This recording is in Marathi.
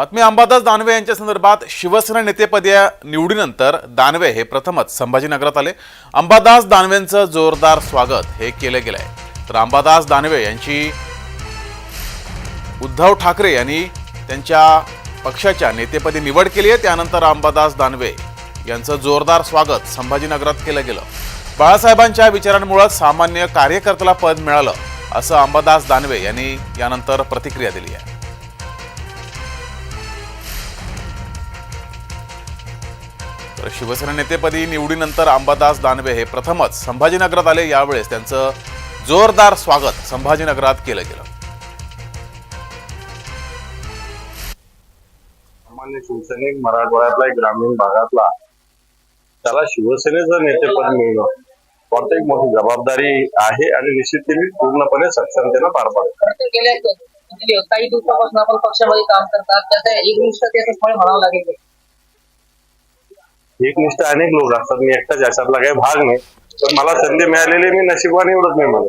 बातमी अंबादास दानवे यांच्या संदर्भात शिवसेना नेतेपदी निवडीनंतर दानवे हे प्रथमच संभाजीनगरात आले. अंबादास दानवेंचं जोरदार स्वागत हे केलं गेलंय. तर अंबादास दानवे यांची उद्धव ठाकरे यांनी त्यांच्या पक्षाच्या नेतेपदी निवड केली आहे. त्यानंतर अंबादास दानवे यांचं जोरदार स्वागत संभाजीनगरात केलं गेलं. बाळासाहेबांच्या विचारांमुळे सामान्य कार्यकर्त्याला पद मिळालं असं अंबादास दानवे यांनी यानंतर प्रतिक्रिया दिली आहे. तर शिवसेना नेतेपदी निवडीनंतर अंबादास दानवे हे प्रथमच संभाजीनगरात आले. यावेळेस त्यांचं जोरदार स्वागत संभाजीनगरात केलं गेलं. सामान्य शिवसैनिक मराठवाड्यातला एक ग्रामीण भागातला त्याला शिवसेनेचं नेतेपद मिळणं एक मोठी जबाबदारी आहे आणि निश्चित ती मी पूर्णपणे सक्षमतेनं पार गेल्या काही दिवसापासून आपण पक्षामध्ये काम करतात त्याचा फळ म्हणावं लागेल. एकनिष्ठ अनेक लोक असतात. मी एकटाच याच्यातला काही भाग नाही. पण मला संधी मिळालेली मी नशिबाने एवढंच नाही म्हणत